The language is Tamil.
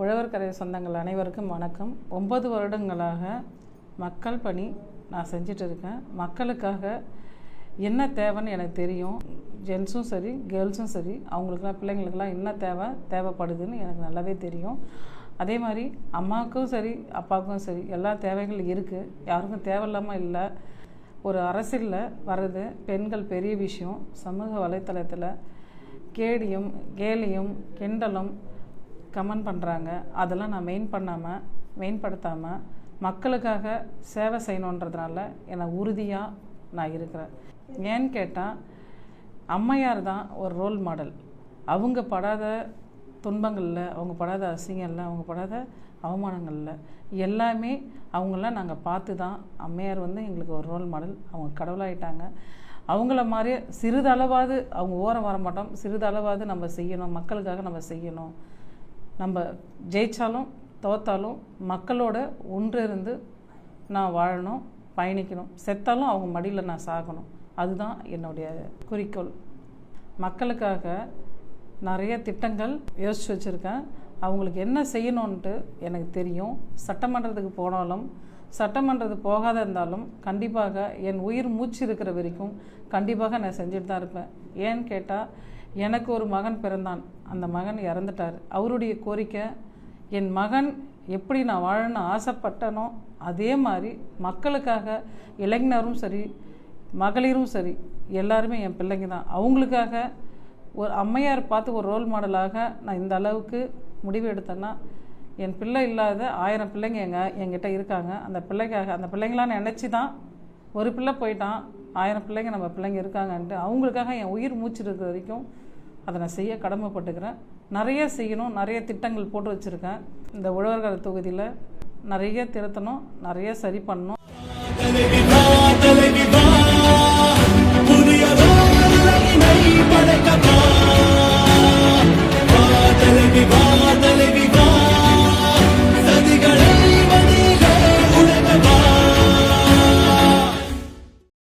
உழவர்கரை சொந்தங்கள் அனைவருக்கும் வணக்கம். ஒன்பது வருடங்களாக மக்கள் பணி நான் செஞ்சுட்டு இருக்கேன் மக்களுக்காக என்ன தேவைன்னு எனக்கு தெரியும். ஜென்ஸும் சரி கேர்ள்ஸும் சரி அவங்களுக்குலாம் பிள்ளைங்களுக்கெல்லாம் என்ன தேவை தேவைப்படுதுன்னு எனக்கு நல்லாவே தெரியும். அதே மாதிரி அம்மாவுக்கும் சரி அப்பாவுக்கும் சரி எல்லா தேவைகளும் இருக்குது யாருக்கும் தேவையில்லாமல் இல்லை. ஒரு அரசியலில் வர்றது பெண்கள் பெரிய விஷயம். சமூக வலைத்தளத்தில் கேடியும் கேலியும் கிண்டலும் கமெண்ட் பண்ணுறாங்க அதெல்லாம் நான் மெயின் பண்ணாமல் மெயின்படுத்தாமல் மக்களுக்காக சேவை செய்யணுன்றதுனால என்னை உறுதியாக நான் இருக்கிறேன். ஏன்னு கேட்டால் அம்மையார் தான் ஒரு ரோல் மாடல் அவங்க படாத துன்பங்களில் அவங்க படாத அசிங்கங்களில் அவங்க படாத அவமானங்களில் எல்லாமே அவங்களாம் நாங்கள் பார்த்து தான் அம்மையார் வந்து எங்களுக்கு ஒரு ரோல் மாடல் அவங்க கடவுளாயிட்டாங்க. அவங்கள மாதிரியே சிறிதளவாவது அவங்க ஓரம் வர மாட்டோம் சிறிதளவாவது நம்ம செய்யணும். மக்களுக்காக நம்ம செய்யணும். நம்ம ஜெயித்தாலும் தோத்தாலும் மக்களோட ஒன்று இருந்து நான் வாழணும் பயணிக்கணும். செத்தாலும் அவங்க மடியில் நான் சாகணும். அதுதான் என்னுடைய குறிக்கோள். மக்களுக்காக நிறைய திட்டங்கள் யோசித்து வச்சுருக்கேன். அவங்களுக்கு என்ன செய்யணுன்ட்டு எனக்கு தெரியும். சட்டமன்றத்துக்கு போனாலும் சட்டமன்றத்துக்கு போகாத இருந்தாலும் கண்டிப்பாக என் உயிர் மூச்சு இருக்கிற வரைக்கும் கண்டிப்பாக நான் செஞ்சுட்டு தான் இருப்பேன். ஏன்னு கேட்டால் எனக்கு ஒரு மகன் பிறந்தான். அந்த மகன் இறந்துட்டார். அவருடைய கோரிக்கை என் மகன் எப்படி நான் வாழணும்னு ஆசைப்பட்டனோ அதே மாதிரி மக்களுக்காக இளைஞரும் சரி மகளிரும் சரி எல்லாருமே என் பிள்ளைங்க தான். அவங்களுக்காக ஒரு அம்மையார் பார்த்து ஒரு ரோல் மாடலாக நான் இந்த அளவுக்கு முடிவு எடுத்தேன்னா என் பிள்ளை இல்லாத ஆயிரம் பிள்ளைங்க எங்க என்கிட்ட இருக்காங்க. அந்த பிள்ளைக்காக அந்த பிள்ளைங்களாம் நினச்சி தான் ஒரு பிள்ளை போயிட்டான். ஆயிரம் பிள்ளைங்க நம்ம பிள்ளைங்க இருக்காங்கன்ட்டு அவங்களுக்காக என் உயிர் மூச்சு இருக்கிற வரைக்கும் அதை நான் செய்ய கடமைப்பட்டுக்கிறேன். நிறைய செய்யணும் நிறைய திட்டங்கள் போட்டு வச்சுருக்கேன். இந்த உழவர்கள் தொகுதியில் நிறைய திருத்தணும் நிறைய சரி பண்ணணும்.